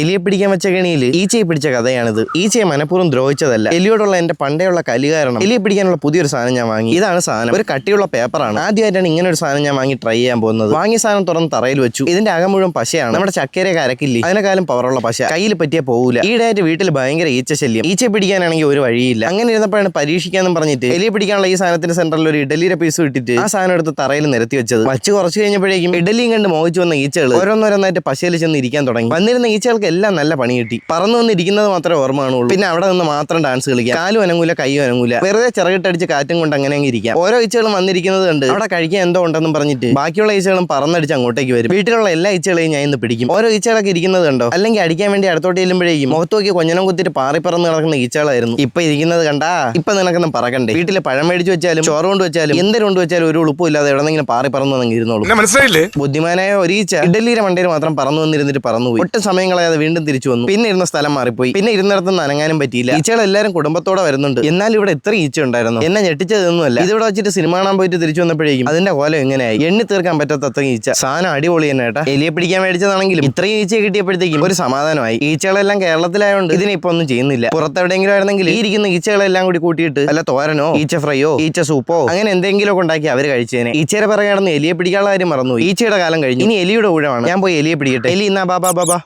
എലിയെ പിടിക്കാൻ വെച്ച കെണിയിൽ ഈച്ചയെ പിടിച്ച കഥയാണിത്. ഈച്ചയെ മനഃപൂർവം ദ്രോഹിച്ചതല്ല. എലിയോടുള്ള എന്റെ പണ്ടേയുള്ള കലി കാരണം എലിയെ പിടിക്കാനുള്ള പുതിയൊരു സാധനം ഞാൻ വാങ്ങി. ഇതാണ് സാധനം. ഒരു കട്ടിയുള്ള പേപ്പറാണ്. ആദ്യമായിട്ടാണ് ഇങ്ങനെ ഒരു സാധനം ഞാൻ വാങ്ങി ട്രൈ ചെയ്യാൻ പോകുന്നത്. വാങ്ങിയ സാധനം തുറന്ന് തറയിൽ വെച്ചു. ഇതിന്റെ അകം മുഴുവൻ പശയാണ്. നമ്മുടെ ചക്കരയൊക്കെ അരക്കില്ലേ? അതിനെക്കാളും പവറുള്ള പശ. കയ്യിൽ പറ്റിയ പോകൂല ഈടായിട്ട് വീട്ടിൽ ഭയങ്കര ഈച്ച ശല്യം ഈച്ച പിടിക്കാനാണെങ്കിൽ ഒരു വഴിയില്ല. അങ്ങനെ ഇരുന്നപ്പോഴാണ് പരീക്ഷിക്കാന്നും പറഞ്ഞിട്ട് എലിയെ പിടിക്കാനുള്ള ഈ സാധനത്തിന്റെ സെന്ററിൽ ഒരു ഇഡലിയുടെ പീസ് ഇട്ടിട്ട് ആ സാധനം എടുത്ത് തറയിൽ നിരത്തി വെച്ചത്. വച്ച് കുറച്ച് കഴിഞ്ഞപ്പോഴേക്കും ഇഡലിയും കണ്ട് മോഹിച്ചു വന്ന ഈച്ചകൾ ഓരോന്നോരോന്നായിട്ട് പശയിൽ ചെന്ന് ഇരിക്കാൻ തുടങ്ങി. വന്നിരുന്ന ഈച്ചകൾക്ക് എല്ലാം നല്ല പണി കിട്ടി. പറന്നു വന്നിരിക്കുന്നത് മാത്രമേ ഓർമ്മ കാണുള്ളൂ പിന്നെ അവിടെ നിന്ന് മാത്രം ഡാൻസ് കളിക്കാം. കാലും അനങ്ങൂല കൈയും അനങ്ങൂല. വെറുതെ ചിറകിട്ടടിച്ച് കാറ്റും കൊണ്ട് അങ്ങനെ അങ്ങ് ഇരിക്കാം. ഓരോ ഈച്ചകളും വന്നിരിക്കുന്നത് കണ്ട് അവിടെ കഴിക്കാൻ എന്തോ ഉണ്ടെന്നും പറഞ്ഞിട്ട് ബാക്കിയുള്ള ഈച്ചകളും പറന്നടിച്ച് അങ്ങോട്ടേക്ക് വരും. വീട്ടിലുള്ള എല്ലാ ഈച്ചകളെയും ഞാൻ ഇന്ന് പിടിക്കും. ഓരോ ഈച്ചകളൊക്കെ ഇരിക്കുന്നത് കണ്ടോ? അല്ലെങ്കിൽ അടിക്കാൻ വേണ്ടി അടുത്തോട്ട് ചെല്ലുമ്പോഴേക്കും മുഖത്ത് നോക്കി കൊഞ്ഞനം കുത്തിട്ട് പാറി പറന്ന് കിടക്കുന്ന ഈച്ചകളായിരുന്നു. ഇപ്പൊ ഇരിക്കുന്നത് കണ്ടാ? ഇപ്പൊ നിനക്കൊന്നും പറക്കണ്ടേ. വീട്ടിലെ പഴം മേടിച്ച് വെച്ചാലും ചോറ് കൊണ്ട് വെച്ചാലും എന്തിനു കൊണ്ട് വെച്ചാലും ഒരു ഉളുപ്പില്ലാതെ എവിടെന്നെങ്കിലും പാറി പറന്നു ഇരുന്നോളൂ. മനസ്സിലായില്ലേ? ബുദ്ധിമാനായ ഒരു ഈച്ച ഇഡലിയുടെ മണ്ടയിൽ മാത്രം പറന്നു വന്നിരുന്നിട്ട് പറന്നു പോയി ഒട്ടും സമയം കളയാതെ വീണ്ടും തിരിച്ചു വന്നു. പിന്നെ ഇരുന്ന സ്ഥലം മാറിപ്പോയി. പിന്നെ ഇരുന്നിടത്ത് നനങ്ങാനും പറ്റിയില്ല. ഈച്ചകൾ എല്ലാവരും കുടുംബത്തോടെ വരുന്നുണ്ട്. എന്നാൽ ഇവിടെ എത്ര ഈച്ച ഉണ്ടായിരുന്നു എന്നെ ഞെട്ടിച്ചതൊന്നുമല്ല. ഇതിവിടെ വെച്ചിട്ട് സിനിമ കാണാൻ പോയിട്ട് തിരിച്ചു വന്നപ്പോഴേക്കും അതിന്റെ കോലം എങ്ങനെയായി? എണ്ണി തീർക്കാൻ പറ്റാത്ത അത്ര ഈച്ച. സാധനം അടിപൊളി തന്നെ ഏട്ടാ. എലിയെ പിടിക്കാൻ മേടിച്ചതാണെങ്കിലും ഇത്രയും ഈച്ച കിട്ടിയപ്പോഴത്തേക്കും ഒരു സമാധാനമായി. ഈച്ചകളെല്ലാം കേരളത്തിലായതുകൊണ്ട് ഇതിനെ ഇപ്പൊ ഒന്നും ചെയ്യുന്നില്ല. പുറത്തെവിടെയെങ്കിലും ആയിരുന്നെങ്കിൽ ഈ ഇരിക്കുന്ന ഈച്ചകളെല്ലാം കൂടി കൂട്ടിയിട്ട് അല്ല തോരനോ ഈച്ച ഫ്രൈയോ ഈച്ച സൂപ്പോ അങ്ങനെ എന്തെങ്കിലും ഒക്കെ ഉണ്ടാക്കി അവർ കഴിച്ചേനെ. ഈച്ചയുടെ പിറകെ നടന്ന് എലിയെ പിടിക്കാനുള്ള കാര്യം മറന്നു ഈച്ചയുടെ കാലം കഴിഞ്ഞു. ഇനി എലിയുടെ ഊഴമാണ്. ഞാൻ പോയി എലിയെ പിടിക്കട്ടെ. എലി ഇന്നാ ബാബാ ബാബാ